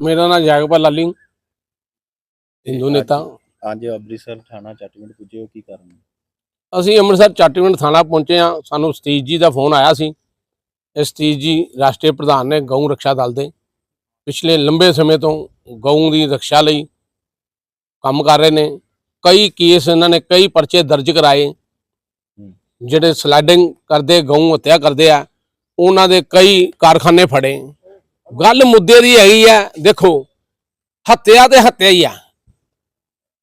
ਮੇਰਾ ਨਾਮ ਜੈਗਪਾਲ ਲਾਲੀ ਹਿੰਦੂ ਨੇਤਾ। ਅੱਜ ਅੰਮ੍ਰਿਤਸਰ ਥਾਣਾ ਚੱਟਵਿੰਡ ਪੁੱਜੇ ਹੋ ਕੀ ਕਾਰਨ? ਅਸੀਂ ਅੰਮ੍ਰਿਤਸਰ ਚੱਟਵਿੰਡ ਥਾਣਾ ਪਹੁੰਚੇ ਆ ਸਾਨੂੰ ਸਤੀਸ਼ ਜੀ ਦਾ ਫੋਨ ਆਇਆ ਸੀ। ਸਤੀਸ਼ ਜੀ ਰਾਸ਼ਟਰੀ ਪ੍ਰਧਾਨ ਨੇ ਗਊ ਰੱਖਿਆ ਦਲ ਦੇ। ਪਿਛਲੇ ਲੰਬੇ ਸਮੇਂ ਤੋਂ ਗਊ ਦੀ ਰੱਖਿਆ ਲਈ ਕੰਮ ਕਰ ਰਹੇ ਨੇ। ਕਈ ਕੇਸ ਇਹਨਾਂ ਨੇ ਕਈ ਪਰਚੇ ਦਰਜ ਕਰਾਏ। ਜਿਹੜੇ ਸਲਾਈਡਿੰਗ ਕਰਦੇ ਗਊ ਹੱਤਿਆ ਕਰਦੇ ਆ ਉਹਨਾਂ ਦੇ ਕਈ ਕਾਰਖਾਨੇ ਫੜੇ। ਗੱਲ ਮੁੱਦੇ ਦੀ ਹੈਗੀ ਆ, ਦੇਖੋ, ਹੱਤਿਆ ਤੇ ਹੱਤਿਆ ਹੀ ਆ।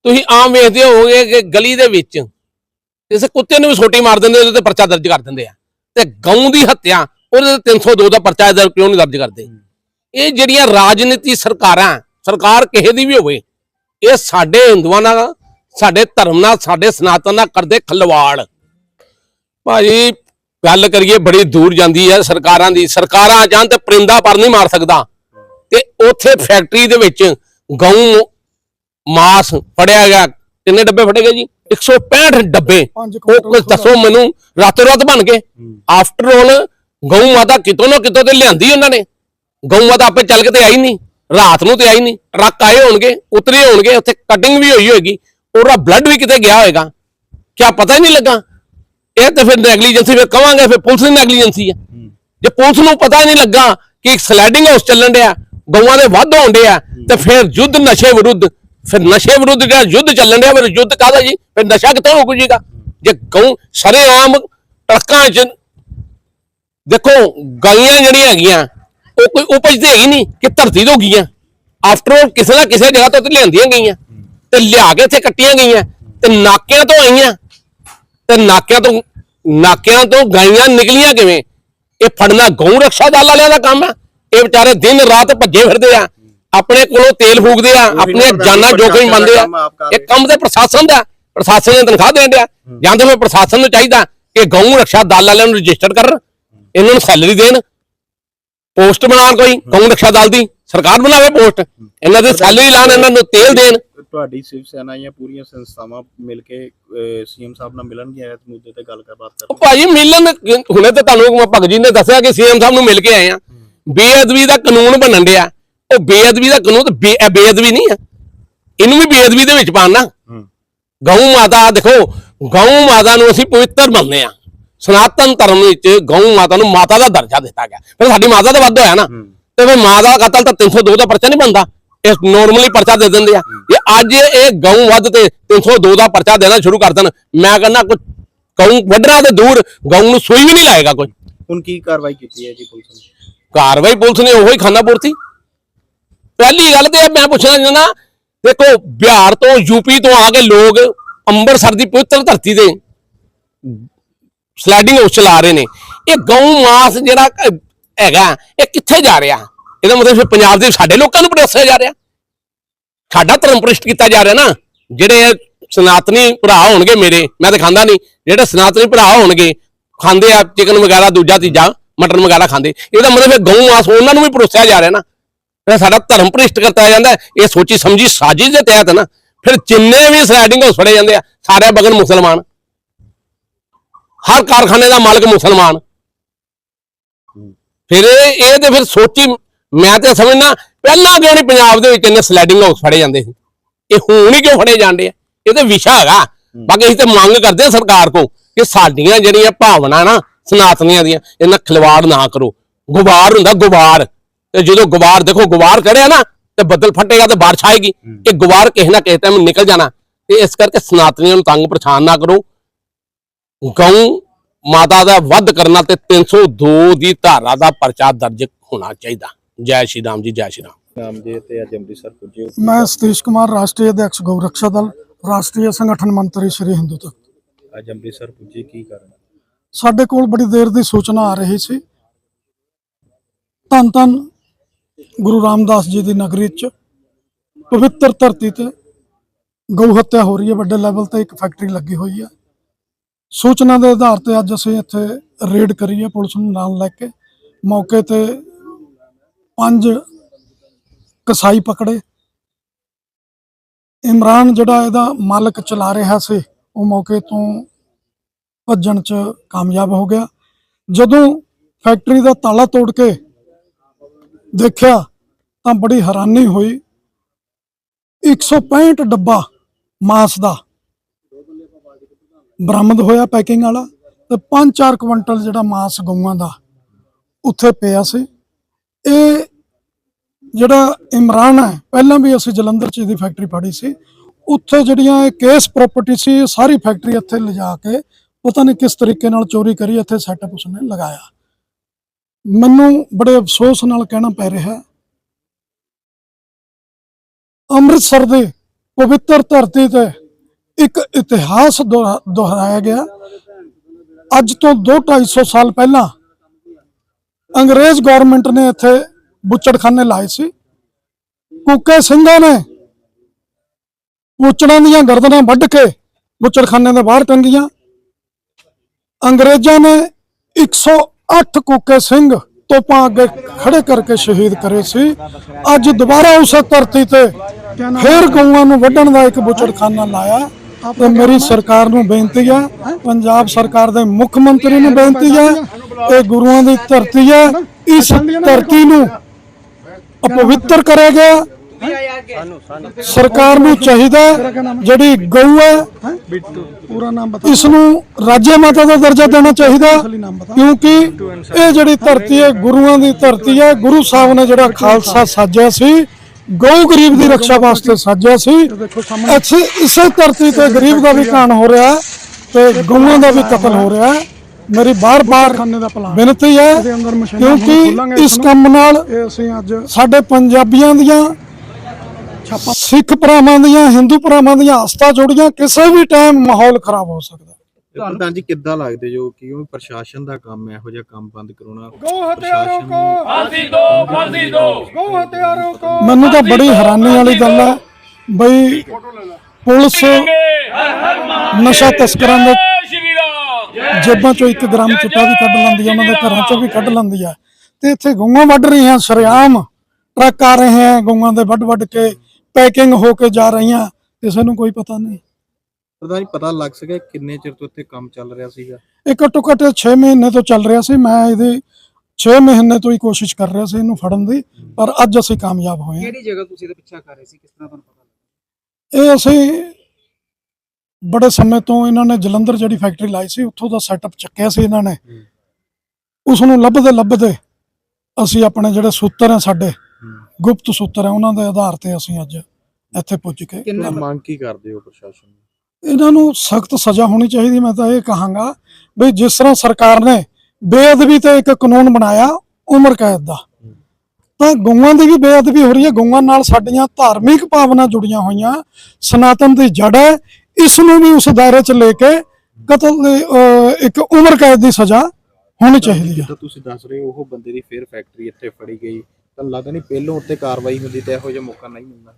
ਤੁਸੀਂ ਆਮ ਵੇਖਦੇ ਹੋਵੋਗੇ ਕਿ ਗਲੀ ਦੇ ਵਿੱਚ ਕਿਸੇ ਕੁੱਤੇ ਨੂੰ ਵੀ ਛੋਟੀ ਮਾਰ ਦਿੰਦੇ, ਉਹਦੇ ਤੇ ਪਰਚਾ ਦਰਜ ਕਰ ਦਿੰਦੇ ਆ। ਤੇ ਗਊ ਦੀ ਹੱਤਿਆ, ਉਹਦੇ ਤੇ 302 ਦਾ ਪਰਚਾ ਦਰਜ ਕਿਉਂ ਨਹੀਂ ਦਰਜ ਕਰਦੇ? ਇਹ ਜਿਹੜੀਆਂ ਰਾਜਨੀਤੀ ਸਰਕਾਰਾਂ, ਸਰਕਾਰ ਕਿਸੇ ਦੀ ਵੀ ਹੋਵੇ, ਇਹ ਸਾਡੇ ਹਿੰਦੂਆਂ ਨਾਲ, ਸਾਡੇ ਧਰਮ ਨਾਲ, ਸਾਡੇ ਸਨਾਤਨ ਨਾਲ ਕਰਦੇ ਖਲਵਾੜ। ਭਾਜੀ ਗੱਲ ਕਰੀਏ ਬੜੀ ਦੂਰ ਜਾਂਦੀ ਹੈ ਸਰਕਾਰਾਂ ਦੀ। ਸਰਕਾਰਾਂ ਚਾਹਣ ਤੇ ਪਰਿੰਦਾ ਪਰ ਨਹੀਂ ਮਾਰ ਸਕਦਾ। ਤੇ ਉੱਥੇ ਫੈਕਟਰੀ ਦੇ ਵਿੱਚ ਗਊ ਮਾਸ ਫੜਿਆ ਗਿਆ। ਕਿੰਨੇ ਡੱਬੇ ਫੜੇ ਗਏ ਜੀ? 165 ਡੱਬੇ। ਉਹ ਕੁਝ ਦੱਸੋ ਮੈਨੂੰ। ਰਾਤੋਂ ਰਾਤ ਬਣ ਗਏ। ਆਫਟਰ ਆਲ ਗਊ ਮਾਤਾ ਕਿਤੋਂ ਨਾ ਕਿਤੋਂ ਤੇ ਲਿਆਂਦੀ ਉਹਨਾਂ ਨੇ। ਗਊ ਮਾਤਾ ਆਪੇ ਚੱਲ ਕੇ ਤੇ ਆਈ ਨਹੀਂ। ਰਾਤ ਨੂੰ ਤੇ ਆਈ ਨਹੀਂ। ਟਰੱਕ ਆਏ ਹੋਣਗੇ ਉਤਰੇ ਹੋਣਗੇ ਉੱਥੇ ਕਟਿੰਗ ਵੀ ਹੋਈ ਹੋਏਗੀ। ਉਹਦਾ ਬਲੱਡ ਵੀ ਕਿਤੇ ਗਿਆ ਹੋਏਗਾ। ਕਿਆ ਪਤਾ ਹੀ ਨਹੀਂ ਲੱਗਾ। ਇਹ ਤਾਂ ਫਿਰ ਨੈਗਲੀਜੈਂਸੀ ਫਿਰ ਕਵਾਂਗੇ ਫਿਰ ਪੁਲਿਸ ਦੀ ਨੈਗਲੀਜੈਂਸੀ ਹੈ। ਜੇ ਪੁਲਿਸ ਨੂੰ ਪਤਾ ਨਹੀਂ ਲੱਗਾ ਕਿ ਇੱਕ ਸਲਾਈਡਿੰਗ ਹਾਊਸ ਚੱਲਣ ਡਿਆ ਗਊਆਂ ਦੇ ਵੱਧ ਹੋਣ ਡਿਆ ਤੇ ਫਿਰ ਯੁੱਧ ਨਸ਼ੇ ਵਿਰੁੱਧ ਫਿਰ ਨਸ਼ੇ ਵਿਰੁੱਧ ਜਿਹੜਾ ਯੁੱਧ ਚੱਲਣ ਡਿਆ ਫਿਰ ਯੁੱਧ ਕਾਹਦਾ ਜੀ? ਫਿਰ ਨਸ਼ਾ ਕਿੱਥੋਂ ਰੁਕ ਜੀਗਾ ਜੇ ਗਊ ਸਰੇਆਮ ਟਰੱਕਾਂ 'ਚ ਦੇਖੋ ਗਾਈਆਂ ਜਿਹੜੀਆਂ ਹੈਗੀਆਂ ਉਹ ਕੋਈ ਉਪਜ ਤੇ ਹੈਗੀ ਨਹੀਂ ਕਿ ਧਰਤੀ ਤੋਂ ਗਈਆਂ। ਆਫਟਰ ਆਲ ਕਿਸੇ ਨਾ ਕਿਸੇ ਜਗ੍ਹਾ ਤੋਂ ਤੇ ਲਿਆਂਦੀਆਂ ਗਈਆਂ। ਤੇ ਲਿਆ ਕੇ ਇੱਥੇ ਕੱਟੀਆਂ ਗਈਆਂ। ਤੇ ਨਾਕਿਆਂ ਤੋਂ ਆਈਆਂ। ਤੇ ਨਾਕਿਆਂ ਤੋਂ ਨਾਕਿਆਂ ਤੋਂ ਗਾਈਆਂ ਨਿਕਲੀਆਂ ਕਿਵੇਂ? ਇਹ ਫੜਨਾ ਗਊ ਰੱਖਿਆ ਦਲ ਵਾਲਿਆਂ ਦਾ ਕੰਮ ਹੈ ਇਹ ਵਿਚਾਰੇ ਦਿਨ ਰਾਤ ਭੱਜੇ ਫਿਰਦੇ ਆ। ਆਪਣੇ ਕੋਲੋਂ ਤੇਲ ਫੂਕਦੇ ਆ ਆਪਣੀਆਂ ਜਾਨਾਂ ਜੋਖਮ ਮੰਨਦੇ ਆ। ਇਹ ਕੰਮ ਤੇ ਪ੍ਰਸ਼ਾਸਨ ਦਾ। ਪ੍ਰਸ਼ਾਸਨ ਨੇ ਤਨਖਾਹ ਦੇਣ ਡਿਆ ਜਾਂ ਤਾਂ ਫਿਰ ਪ੍ਰਸ਼ਾਸਨ ਨੂੰ ਚਾਹੀਦਾ ਕਿ ਗਊ ਰੱਖਿਆ ਦਲ ਵਾਲਿਆਂ ਨੂੰ ਰਜਿਸਟਰ ਕਰਨ ਇਹਨਾਂ ਨੂੰ ਸੈਲਰੀ ਦੇਣ। ਪੋਸਟ ਬਣਾਉਣ ਕੋਈ ਗਊ ਰੱਖਿਆ ਦਲ ਦੀ। ਸਰਕਾਰ ਬਣਾਵੇ ਪੋਸਟ। ਇਹਨਾਂ ਦੀ ਸੈਲਰੀ ਲਾਣ ਇਹਨਾਂ ਨੂੰ ਤੇਲ ਦੇਣ। ਤੁਹਾਡੀ ਸਿਵ ਸੈਨਾ ਜਾਂ ਪੂਰੀਆਂ ਸੰਸਥਾਵਾਂ ਮਿਲ ਕੇ ਸੀਐਮ ਸਾਹਿਬ ਨਾਲ ਮਿਲਣਗੀਆਂ ਇਸ ਮੁੱਦੇ ਤੇ ਗੱਲ ਬਾਤ ਉਹ ਕਰਨ ਭਾਜੀ ਮਿਲਣ ਹੁਣੇ ਤੇ ਤੁਹਾਨੂੰ ਭਗਤ ਜੀ ਨੇ ਦੱਸਿਆ ਕਿ ਸੀਐਮ ਸਾਹਿਬ ਨੂੰ ਮਿਲ ਕੇ ਆਏ ਆ। ਬੇਅਦਬੀ ਦਾ ਕਾਨੂੰਨ ਬਣਨ ਡਿਆ। ਉਹ ਬੇਅਦਬੀ ਦਾ ਕਾਨੂੰਨ ਤੇ ਬੇਅਦਬੀ ਨਹੀਂ ਆ। ਇਹਨੂੰ ਵੀ ਬੇਅਦਬੀ ਦੇ ਵਿੱਚ ਪਾਣਾ ਗਊ ਮਾਤਾ ਦੇਖੋ ਗਊ ਮਾਤਾ ਨੂੰ ਅਸੀਂ ਪਵਿੱਤਰ ਮੰਨਦੇ ਆ। ਸਨਾਤਨ ਧਰਮ ਵਿੱਚ ਗਊ ਮਾਤਾ ਨੂੰ ਮਾਤਾ ਦਾ ਦਰਜਾ ਦਿੱਤਾ ਗਿਆ। ਫਿਰ ਸਾਡੀ ਮਾਤਾ ਦਾ ਵੱਧ ਹੋਇਆ ਨਾ। ਤੇ ਫਿਰ ਮਾਂ ਦਾ ਕਤਲ ਤਾਂ 302 ਦਾ ਪਰਚਾ ਨਹੀਂ ਬਣਦਾ। ਇਹ ਨਾਰਮਲੀ ਪਰਚਾ ਦੇ ਦਿੰਦੇ ਆ। ਇਹ ਅੱਜ ਇਹ ਗਊ ਵੱਧ ਤੇ 302 ਦਾ ਪਰਚਾ ਦੇਣਾ ਸ਼ੁਰੂ ਕਰ ਦੇਣ। ਮੈਂ ਕਹਿੰਦਾ ਕੁਝ ਗਊ ਵੱਢਣਾ ਤੇ ਦੂਰ ਗਊ ਨੂੰ ਸੂਈ ਵੀ ਨਹੀਂ ਲਾਏਗਾ ਕੋਈ। ਹੁਣ ਕੀ ਕਾਰਵਾਈ ਕੀਤੀ ਹੈ ਜੀ ਪੁਲਿਸ ਨੇ? ਕਾਰਵਾਈ ਪੁਲਿਸ ਨੇ ਉਹੀ ਖਾਨਾ ਪੂਰਤੀ। ਪਹਿਲੀ ਗੱਲ ਤੇ ਮੈਂ ਪੁੱਛਣਾ ਚਾਹੁੰਦਾ ਦੇਖੋ ਬਿਹਾਰ ਤੋਂ ਯੂਪੀ ਤੋਂ ਆ ਕੇ ਲੋਕ ਅੰਮ੍ਰਿਤਸਰ ਦੀ ਪਵਿੱਤਰ ਧਰਤੀ ਤੇ ਸਲਾਈਡਿੰਗ ਹਾਊਸ ਚਲਾ ਰਹੇ ਨੇ। ਇਹ ਗਊ ਮਾਸ ਜਿਹੜਾ ਹੈਗਾ ਇਹ ਕਿੱਥੇ ਜਾ ਰਿਹਾ? ਇਹਦਾ ਮਤਲਬ ਫਿਰ ਪੰਜਾਬ ਦੇ ਸਾਡੇ ਲੋਕਾਂ ਨੂੰ ਪਰੋਸਿਆ ਜਾ ਰਿਹਾ। ਸਾਡਾ ਧਰਮ ਭ੍ਰਿਸ਼ਟ ਕੀਤਾ ਜਾ ਰਿਹਾ ਨਾ, ਜਿਹੜੇ ਸਨਾਤਨੀ ਭਰਾ ਹੋਣਗੇ ਮੇਰੇ, ਮੈਂ ਤਾਂ ਖਾਂਦਾ ਨਹੀਂ, ਜਿਹੜੇ ਸਨਾਤਨੀ ਭਰਾ ਹੋਣਗੇ, ਖਾਂਦੇ ਆ ਚਿਕਨ ਵਗੈਰਾ, ਦੂਜਾ ਤੀਜਾ ਮਟਨ ਵਗੈਰਾ ਖਾਂਦੇ, ਇਹਦਾ ਮਤਲਬ ਫਿਰ ਗਊ ਮਾਸ ਉਹਨਾਂ ਨੂੰ ਵੀ ਪਰੋਸਿਆ ਜਾ ਰਿਹਾ ਨਾ। ਇਹ ਸਾਡਾ ਧਰਮ ਭ੍ਰਿਸ਼ਟ ਕਰਤਾ ਜਾਂਦਾ, ਇਹ ਸੋਚੀ ਸਮਝੀ ਸਾਜ਼ਿਸ਼ ਦੇ ਤਹਿਤ ਨਾ, ਫਿਰ ਜਿੰਨੇ ਵੀ ਸਲਾਈਡਿੰਗ ਹਾਊਸ ਫੜੇ ਜਾਂਦੇ ਆ, ਸਾਰੇ ਬਗਨ ਮੁਸਲਮਾਨ। ਹਰ ਕਾਰਖਾਨੇ ਦਾ ਮਾਲਕ ਮੁਸਲਮਾਨ। ਫਿਰ ਇਹ ਇਹ ਤੇ ਫਿਰ ਸੋਚੀ, ਮੈਂ ਤੇ ਸਮਝਣਾ ਪਹਿਲਾਂ ਕਿਉਂ ਨਹੀਂ ਪੰਜਾਬ ਦੇ ਵਿੱਚ ਇੰਨੇ ਸਲਾਈਡਿੰਗ ਹਾਊਸ ਫੜੇ ਜਾਂਦੇ ਸੀ। ਇਹ ਹੁਣ ਹੀ ਕਿਉਂ ਫੜੇ ਜਾਂਦੇ ਆ? ਇਹ ਤੇ ਵਿਸ਼ਾ ਹੈਗਾ। ਬਾਕੀ ਅਸੀਂ ਤੇ ਮੰਗ ਕਰਦੇ ਆ ਸਰਕਾਰ ਕੋ ਕਿ ਸਾਡੀਆਂ ਜਿਹੜੀਆਂ ਭਾਵਨਾ ਨਾ ਸਨਾਤਨੀਆਂ ਦੀਆਂ ਇਹਨਾਂ ਖਿਲਵਾੜ ਨਾ ਕਰੋ। ਗੁਬਾਰ ਹੁੰਦਾ ਗੁਬਾਰ। ਤੇ ਜਦੋਂ ਗੁਬਾਰ ਦੇਖੋ ਗੁਬਾਰ ਕੜਿਆ ਨਾ ਤੇ ਬੱਦਲ ਫਟੇਗਾ ਤੇ ਬਾਰਿਸ਼ ਆਏਗੀ। ਇਹ ਗੁਬਾਰ ਕਿਸੇ ਨਾ ਕਿਸੇ ਟਾਈਮ ਨਿਕਲ ਜਾਣਾ। ਤੇ ਇਸ ਕਰਕੇ ਸਨਾਤਨੀਆਂ ਨੂੰ ਤੰਗ ਪਰੇਸ਼ਾਨ ਨਾ ਕਰੋ। ਗਊ ਮਾਤਾ ਦਾ ਵੱਧ ਕਰਨਾ ਤੇ 302 ਦੀ ਧਾਰਾ ਦਾ ਪਰਚਾ ਦਰਜ ਹੋਣਾ ਚਾਹੀਦਾ। ਜੈ ਸ਼੍ਰੀ ਰਾਮ ਜੀ ਜੈ ਸ਼੍ਰੀ ਰਾਮ। ਮੈਂ ਸਤੀਸ਼ ਕੁਮਾਰ ਰਾਸ਼ਟਰੀ ਅਧਿਆਕਸ਼ ਗਊ ਰੱਖਿਆ ਦਲ ਰਾਸ਼ਟਰੀ ਸੰਗਠਨ ਮੰਤਰੀ ਸ਼੍ਰੀ ਹਿੰਦੂ ਤੱਕ। ਅੱਜ ਅੰਮ੍ਰਿਤਸਰ ਪੁੱਜੇ ਕੀ ਕਰਨ? ਸਾਡੇ ਕੋਲ ਬੜੀ ਦੇਰ ਦੀ ਸੂਚਨਾ ਆ ਰਹੀ ਸੀ। ਧੰਨ ਧੰਨ ਗੁਰੂ ਰਾਮਦਾਸ ਜੀ ਦੀ ਨਗਰੀ 'ਚ ਪਵਿੱਤਰ ਧਰਤੀ ਤੇ ਗਊ ਹੱਤਿਆ ਹੋ ਰਹੀ ਹੈ। ਵੱਡੇ ਲੈਵਲ ਤੇ ਇੱਕ ਫੈਕਟਰੀ ਲੱਗੀ ਹੋਈ ਹੈ। ਸੂਚਨਾ ਦੇ ਆਧਾਰ ਤੇ ਅੱਜ ਅਸੀਂ ਇੱਥੇ ਰੇਡ ਕਰੀਏ ਪੁਲਿਸ ਨੂੰ ਨਾਲ ਲੈ ਕੇ ਮੌਕੇ ਤੇ ਪੰਜ ਕਸਾਈ ਪਕੜੇ। ਇਮਰਾਨ ਜਿਹੜਾ ਇਹਦਾ ਮਾਲਕ ਚਲਾ ਰਿਹਾ ਸੀ, ਉਹ ਮੌਕੇ ਤੋਂ ਭੱਜਣ 'ਚ ਕਾਮਯਾਬ ਹੋ ਗਿਆ। ਜਦੋਂ ਫੈਕਟਰੀ ਦਾ ਤਾਲਾ ਤੋੜ ਕੇ ਦੇਖਿਆ, ਤਾਂ ਬੜੀ ਹੈਰਾਨੀ ਹੋਈ। 165 ਡੱਬਾ ਮਾਸ ਦਾ ਬਰਾਮਦ ਹੋਇਆ ਪੈਕਿੰਗ ਵਾਲਾ ਤੇ 5-4 ਕੁਇੰਟਲ ਜਿਹੜਾ ਮਾਸ ਗਊਆਂ ਦਾ ਉੱਥੇ ਪਿਆ ਸੀ। ਇਹ ਜਿਹੜਾ ਇਮਰਾਨ ਹੈ, ਪਹਿਲਾਂ ਵੀ ਅਸੀਂ ਜਲੰਧਰ ਚ ਇਹਦੀ ਫੈਕਟਰੀ ਫੜੀ ਸੀ। ਉੱਥੇ ਜਿਹੜੀਆਂ ਇਹ ਕੇਸ ਪ੍ਰਾਪਰਟੀ ਸੀ, ਇਹ ਸਾਰੀ ਫੈਕਟਰੀ ਇੱਥੇ ਲਿਜਾ ਕੇ ਪਤਾ ਨਹੀਂ ਕਿਸ ਤਰੀਕੇ ਨਾਲ ਚੋਰੀ ਕਰੀ, ਇੱਥੇ ਸੈਟਅਪ ਉਸਨੇ ਲਗਾਇਆ। ਮੈਨੂੰ ਬੜੇ ਅਫਸੋਸ ਨਾਲ ਕਹਿਣਾ ਪੈ ਰਿਹਾ ਅੰਮ੍ਰਿਤਸਰ ਦੀ ਪਵਿੱਤਰ ਧਰਤੀ ਤੇ ਇੱਕ ਇਤਿਹਾਸ ਦੁਹਰਾ- ਦੁਹਰਾਇਆ ਗਿਆ। ਅੱਜ ਤੋਂ 2-250 ਸਾਲ ਪਹਿਲਾਂ ਅੰਗਰੇਜ਼ ਗਵਰਨਮੈਂਟ ਨੇ ਇੱਥੇ ਬੁੱਚੜਖਾਨੇ ਲਾਏ ਸੀ। ਕੁੱਕੇ ਸਿੰਘਾਂ ਨੇ ਬੁੱਚੜਾਂ ਦੀਆਂ ਗਰਦਨਾਂ ਵੱਢ ਕੇ ਬੁੱਚੜਖਾਨੇ ਦੇ ਬਾਹਰ ਟੰਗੀਆਂ। ਅੰਗਰੇਜ਼ਾਂ ਨੇ 108 ਕੁੱਕੇ ਸਿੰਘ ਤੋਪਾਂ ਅੱਗੇ ਖੜੇ ਕਰਕੇ ਸ਼ਹੀਦ ਕਰੇ ਸੀ। ਅੱਜ ਦੁਬਾਰਾ ਉਸੇ ਧਰਤੀ ਤੇ ਫੇਰ ਗਊਆਂ ਨੂੰ ਵੱਢਣ ਦਾ ਇੱਕ ਬੁੱਚੜਖਾਨਾ ਲਾਇਆ। ਤੇ ਮੇਰੀ ਸਰਕਾਰ ਨੂੰ ਬੇਨਤੀ ਹੈ ਪੰਜਾਬ ਸਰਕਾਰ ਦੇ ਮੁੱਖ ਮੰਤਰੀ ਨੂੰ ਬੇਨਤੀ ਹੈ ਇਹ ਗੁਰੂਆਂ ਦੀ ਧਰਤੀ ਹੈ ਇਸ ਧਰਤੀ ਨੂੰ ਅਪਵਿੱਤਰ ਕਰਿਆ ਸਰਕਾਰ ਨੂੰ ਚਾਹੀਦਾ ਜਿਹੜੀ ਗਊ ਹੈ ਪੂਰਾ ਨਾਮ ਬਤਾ ਇਸ ਨੂੰ ਰਾਜੇ ਮਾਤਾ ਦਾ ਦਰਜਾ ਦੇਣਾ ਚਾਹੀਦਾ, ਕਿਉਂਕਿ ਇਹ ਜਿਹੜੀ ਧਰਤੀ ਹੈ, ਗੁਰੂਆਂ ਦੀ ਧਰਤੀ ਹੈ, ਗੁਰੂ ਸਾਹਿਬ ਨੇ ਜਿਹੜਾ ਖਾਲਸਾ ਸਾਜਿਆ ਸੀ ਗਊ ਗਰੀਬ ਦੀ ਰੱਖਿਆ ਵਾਸਤੇ ਸਾਜਿਆ ਸੀ ਇੱਥੇ ਇਸੇ ਧਰਤੀ ਤੇ ਗਰੀਬ ਦਾ ਵੀ ਕਾਣ ਹੋ ਰਿਹਾ ਤੇ ਗਊਆਂ ਦਾ ਵੀ ਕਤਲ ਹੋ ਰਿਹਾ ਮੇਰੀ ਬਾਰ-ਬਾਰ ਬੇਨਤੀ ਹੈ ਕਿਉਂਕਿ ਇਸ ਕੰਮ ਨਾਲ ਸਾਡੇ ਪੰਜਾਬੀਆਂ ਦੀਆਂ ਸਿੱਖ ਭਰਾਵਾਂ ਦੀਆਂ ਹਿੰਦੂ ਭਰਾਵਾਂ ਦੀਆਂ ਆਸਥਾ ਜੁੜੀਆਂ ਕਿਸੇ ਵੀ ਟਾਈਮ ਮਾਹੌਲ ਖਰਾਬ ਹੋ ਸਕਦਾ ਪ੍ਰਧਾਨ ਜੀ ਕਿੱਦਾਂ ਲੱਗਦੇ ਜੋ ਕਿਉਂ ਪ੍ਰਸ਼ਾਸਨ ਦਾ ਕੰਮ ਹੈ ਇਹੋ ਜਿਹਾ ਕੰਮ ਬੰਦ ਕਰਾਉਣਾ? ਮੈਨੂੰ ਤਾਂ ਬੜੀ ਹੈਰਾਨੀ ਵਾਲੀ ਗੱਲ ਹੈ ਬਈ ਪੁਲਿਸ ਨਸ਼ਾ ਤਸਕਰਾਂ ਦੇ ਜੇਬਾਂ ਚੋਂ ਇੱਕ ਗ੍ਰਾਮ ਚਿੱਟਾ ਵੀ ਕੱਢ ਲੈਂਦੀ ਆ ਉਹਨਾਂ ਦੇ ਘਰਾਂ ਚੋਂ ਵੀ ਕੱਢ ਲੈਂਦੀ ਆ। ਤੇ ਇੱਥੇ ਗਊਆਂ ਵੱਢ ਰਹੀਆਂ ਸ਼ਰਿਆਮ ਟਰੱਕ ਆ ਰਹੇ ਆ ਗਊਆਂ ਦੇ ਵੱਢ ਵੱਢ ਕੇ ਪੈਕਿੰਗ ਹੋ ਕੇ ਜਾ ਰਹੀਆਂ ਕਿਸੇ ਨੂੰ ਕੋਈ ਪਤਾ ਨਹੀਂ। ਪ੍ਰਧਾਨ ਜੀ ਪਤਾ ਲੱਗ ਸਕਿਆ ਕਿੰਨੇ ਚਿਰ ਤੋਂ ਇੱਥੇ ਕੰਮ ਚੱਲ ਰਿਹਾ ਸੀਗਾ। ਇਹ ਘੱਟੋ ਘੱਟ 6 ਮਹੀਨੇ ਤੋਂ ਚੱਲ ਰਿਹਾ ਸੀ। ਮੈਂ ਇਹਦੀ 6 ਮਹੀਨੇ ਤੋਂ ਹੀ ਕੋਸ਼ਿਸ਼ ਕਰ ਰਿਹਾ ਸੀ ਇਹਨੂੰ ਫੜਨ ਦੀ ਪਰ ਅੱਜ ਅਸੀਂ ਕਾਮਯਾਬ ਹੋਏ ਹਾਂ। ਕਿਹੜੀ ਜਗ੍ਹਾ ਤੁਸੀਂ ਇਹਦਾ ਪਿੱਛਾ ਕਰ ਰਹੇ ਸੀ? ਕਿਸ ਤਰ੍ਹਾਂ ਤੁਹਾਨੂੰ ਪਤਾ ਇਹ ਅਸੀਂ ਬੜੇ ਸਮੇਂ ਤੋਂ ਇਹਨਾਂ ਨੇ ਜਲੰਧਰ ਜਿਹੜੀ ਫੈਕਟਰੀ ਲਾਈ ਸੀ ਉੱਥੋਂ ਦਾ ਸੈਟਅਪ ਚੱਕਿਆ ਸੀ ਇਹਨਾਂ ਨੇ। ਉਸ ਨੂੰ ਲੱਭਦੇ ਲੱਭਦੇ ਅਸੀਂ ਆਪਣੇ ਜਿਹੜੇ ਸੂਤਰ ਆ ਸਾਡੇ ਗੁਪਤ ਸੂਤਰ ਆ ਉਹਨਾਂ ਦੇ ਆਧਾਰ ਤੇ ਅਸੀਂ ਅੱਜ ਇੱਥੇ ਪੁੱਜ ਕੇ ਕਿੰਨਾ ਮੰਗ ਕੀ ਕਰਦੇ ਹੋ ਪ੍ਰਸ਼ਾਸਨ ਨੂੰ? ਇਹਨਾਂ ਨੂੰ ਸਖਤ ਸਜ਼ਾ ਹੋਣੀ ਚਾਹੀਦੀ ਮੈਂ ਤਾਂ ਇਹ ਕਹਾਂਗਾ ਵੀ ਜਿਸ ਤਰ੍ਹਾਂ ਸਰਕਾਰ ਨੇ ਬੇਅਦਬੀ ਤੇ ਇੱਕ ਕਾਨੂੰਨ ਬਣਾਇਆ ਉਮਰ ਕੈਦ ਦਾ ਤਾਂ ਗਊਆਂ ਦੀ ਵੀ ਬੇਅਦਬੀ ਹੋ ਰਹੀ ਹੈ ਗਊਆਂ ਨਾਲ ਸਾਡੀਆਂ ਧਾਰਮਿਕ ਭਾਵਨਾ ਜੁੜੀਆਂ ਹੋਈਆਂ ਸਨਾਤਨ ਦੀ ਜੜ ਹੈ ਇਸ ਨੂੰ ਵੀ ਉਸ ਦਾਇਰੇ 'ਚ ਲੈ ਕੇ ਕਤਲ ਇੱਕ ਉਮਰ ਕੈਦ ਦੀ ਸਜ਼ਾ ਹੋਣੀ ਚਾਹੀਦੀ ਹੈ। ਜਿੱਦਾਂ ਤੁਸੀਂ ਦੱਸ ਰਹੇ ਹੋ ਉਹ ਬੰਦੇ ਦੀ ਫੇਰ ਫੈਕਟਰੀ ਇੱਥੇ ਫੜੀ ਗਈ ਤਾਂ ਲੱਗਦਾ ਨਹੀਂ ਪਹਿਲੋਂ ਉੱਤੇ ਕਾਰਵਾਈ ਹੁੰਦੀ ਤੇ ਇਹੋ ਜਿਹਾ ਮੌਕਾ ਨਹੀਂ ਮਿਲਦਾ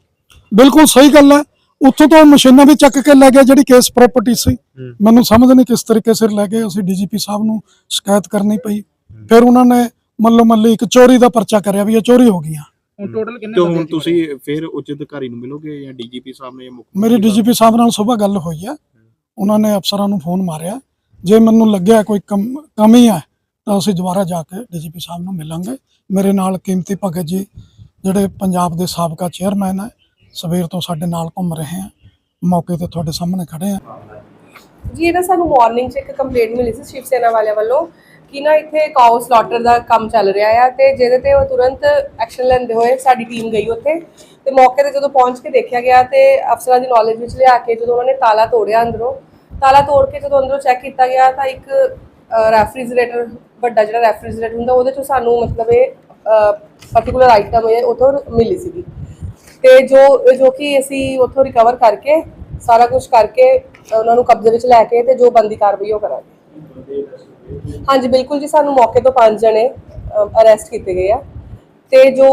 ਬਿਲਕੁਲ ਸਹੀ ਗੱਲ ਹੈ ਉੱਥੋਂ ਤੋਂ ਮਸ਼ੀਨਾਂ ਵੀ ਚੱਕ ਕੇ ਲੈ ਗਏ ਜਿਹੜੀ ਕੇਸ ਪ੍ਰਾਪਰਟੀ ਸੀ। ਮੈਨੂੰ ਸਮਝ ਨਹੀਂ ਕਿਸ ਤਰੀਕੇ ਸਿਰ ਲੈ ਗਏ। ਅਸੀਂ ਡੀਜੀਪੀ ਸਾਹਿਬ ਨੂੰ ਸ਼ਿਕਾਇਤ ਕਰਨੀ ਪਈ। ਫਿਰ ਉਹਨਾਂ ਨੇ ਮੱਲੋ ਮੱਲੀ ਇੱਕ ਚੋਰੀ ਦਾ ਪਰਚਾ ਕਰਿਆ ਵੀ ਇਹ ਚੋਰੀ ਹੋ ਗਈਆਂ। ਹੁਣ ਟੋਟਲ ਕਿੰਨੇ ਤੇ ਹੁਣ? ਤੁਸੀਂ ਫੇਰ ਉੱਚ ਅਧਿਕਾਰੀ ਨੂੰ ਮਿਲੋਗੇ ਜਾਂ ਡੀਜੀਪੀ ਸਾਹਿਬ ਨੇ ਇਹ ਮੁੱਖ ਮੇਰੀ ਡੀਜੀਪੀ ਸਾਹਿਬ ਨਾਲ ਸਵੇਰ ਗੱਲ ਹੋਈ ਹੈ ਉਹਨਾਂ ਨੇ ਅਫਸਰਾਂ ਨੂੰ ਫੋਨ ਮਾਰਿਆ। ਜੇ ਮੈਨੂੰ ਲੱਗਿਆ ਕੋਈ ਕਮ- ਕਮੀ ਹੈ ਤਾਂ ਅਸੀਂ ਦੁਬਾਰਾ ਜਾ ਕੇ ਡੀਜੀਪੀ ਸਾਹਿਬ ਨੂੰ ਮਿਲਾਂਗੇ। ਮੇਰੇ ਨਾਲ ਕੀਮਤੀ ਭਗਤ ਜੀ ਜਿਹੜੇ ਪੰਜਾਬ ਦੇ ਸਾਬਕਾ ਚੇਅਰਮੈਨ ਹੈ ਸਵੇਰ ਤੋਂ ਸਾਡੇ ਨਾਲ ਘੁੰਮ ਰਹੇ ਹੈ। ਮੌਕੇ ਤੇ ਤੁਹਾਡੇ ਸਾਹਮਣੇ ਖੜੇ ਆ ਜੀ, ਇਹ ਨਾ ਸਾਨੂੰ ਮਾਰਨਿੰਗ 'ਚ ਇੱਕ ਕੰਪਲੇਂਟ ਮਿਲੀ ਸੀ ਸ਼ਿਵ ਸੈਨਾ ਵਾਲਿਆਂ ਵੱਲੋਂ ਕਿ ਨਾ ਇੱਥੇ ਕਾਊ ਸਲਾਟਰ ਦਾ ਕੰਮ ਚੱਲ ਰਿਹਾ ਆ ਤੇ ਜਿਹਦੇ ਤੇ ਉਹ ਤੁਰੰਤ ਐਕਸ਼ਨ ਲੈਂਦੇ ਹੋਏ ਸਾਡੀ ਟੀਮ ਗਈ ਉੱਥੇ। ਤੇ ਮੌਕੇ ਤੇ ਜਦੋਂ ਪਹੁੰਚ ਕੇ ਦੇਖਿਆ ਗਿਆ ਤੇ ਅਫਸਰਾਂ ਦੀ ਨੌਲੇਜ ਵਿੱਚ ਲਿਆ ਕੇ ਜਦੋਂ ਉਹਨਾਂ ਨੇ ਤਾਲਾ ਤੋੜਿਆ ਅੰਦਰੋਂ, ਤਾਲਾ ਤੋੜ ਕੇ ਜਦੋਂ ਅੰਦਰੋਂ ਚੈੱਕ ਕੀਤਾ ਗਿਆ ਤਾਂ ਇੱਕ ਰੈਫਰੀਜਰੇਟਰ ਵੱਡਾ ਜਿਹੜਾ ਰੈਫਰੀਜਰੇਟਰ ਹੁੰਦਾ, ਉਹਦੇ ਚੋਂ ਸਾਨੂੰ ਮਤਲਬ ਇਹ ਪਾਰਟਿਕੂਲਰ ਆਈਟਮ ਇਹ ਉਥੋਂ ਮਿਲੀ ਸੀਗੀ। ਤੇ ਜੋ ਜੋ ਕਿ ਅਸੀਂ ਉੱਥੋਂ ਰਿਕਵਰ ਕਰਕੇ ਸਾਰਾ ਕੁਝ ਕਰਕੇ ਉਹਨਾਂ ਨੂੰ ਕਬਜ਼ੇ ਵਿੱਚ ਲੈ ਕੇ ਤੇ ਜੋ ਬੰਦੀ ਕਾਰਵਾਈ ਉਹ ਕਰਾਂਗੇ। ਹਾਂਜੀ ਬਿਲਕੁਲ ਜੀ ਸਾਨੂੰ ਮੌਕੇ ਤੋਂ ਪੰਜ ਜਣੇ ਅਰੈਸਟ ਕੀਤੇ ਗਏ ਆ। ਤੇ ਜੋ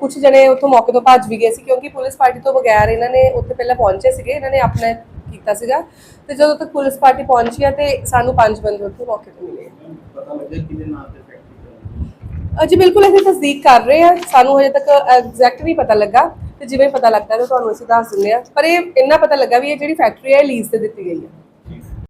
ਕੁਝ ਜਣੇ ਉੱਥੋਂ ਮੌਕੇ ਤੋਂ ਭੱਜ ਵੀ ਗਏ ਸੀ ਕਿਉਂਕਿ ਪੁਲਿਸ ਪਾਰਟੀ ਤੋਂ ਬਗੈਰ ਇਹਨਾਂ ਨੇ ਉੱਥੇ ਪਹਿਲਾਂ ਪਹੁੰਚੇ ਸੀਗੇ ਇਹਨਾਂ ਨੇ ਆਪਣਾ ਕੀਤਾ ਸੀਗਾ। ਤੇ ਜਦੋਂ ਤੱਕ ਪੁਲਿਸ ਪਾਰਟੀ ਪਹੁੰਚੀ ਆ ਤੇ ਸਾਨੂੰ ਪੰਜ ਬੰਦੇ ਉੱਥੇ ਮੌਕੇ ਤੇ ਮਿਲੇ ਪਤਾ ਲੱਗਿਆ ਕਿਹਦੇ ਨਾਂ ਤੇ ਫੈਕਟਰੀ ਅਜੀ ਬਿਲਕੁਲ ਅਸੀਂ ਤਸਦੀਕ ਕਰ ਰਹੇ ਹਾਂ ਸਾਨੂੰ ਹਜੇ ਤੱਕ ਐਗਜ਼ੈਕਟ ਨਹੀਂ ਪਤਾ ਲੱਗਾ। ਤੇ ਜਿਵੇਂ ਪਤਾ ਲੱਗਦਾ ਤਾਂ ਤੁਹਾਨੂੰ ਅਸੀਂ ਦੱਸ ਦਿੰਦੇ ਆ ਪਰ ਇਹ ਇੰਨਾ ਪਤਾ ਲੱਗਾ ਵੀ ਇਹ ਜਿਹੜੀ ਫੈਕਟਰੀ ਹੈ ਇਹ ਲੀਜ਼ ਤੇ ਦਿੱਤੀ ਗਈ ਹੈ।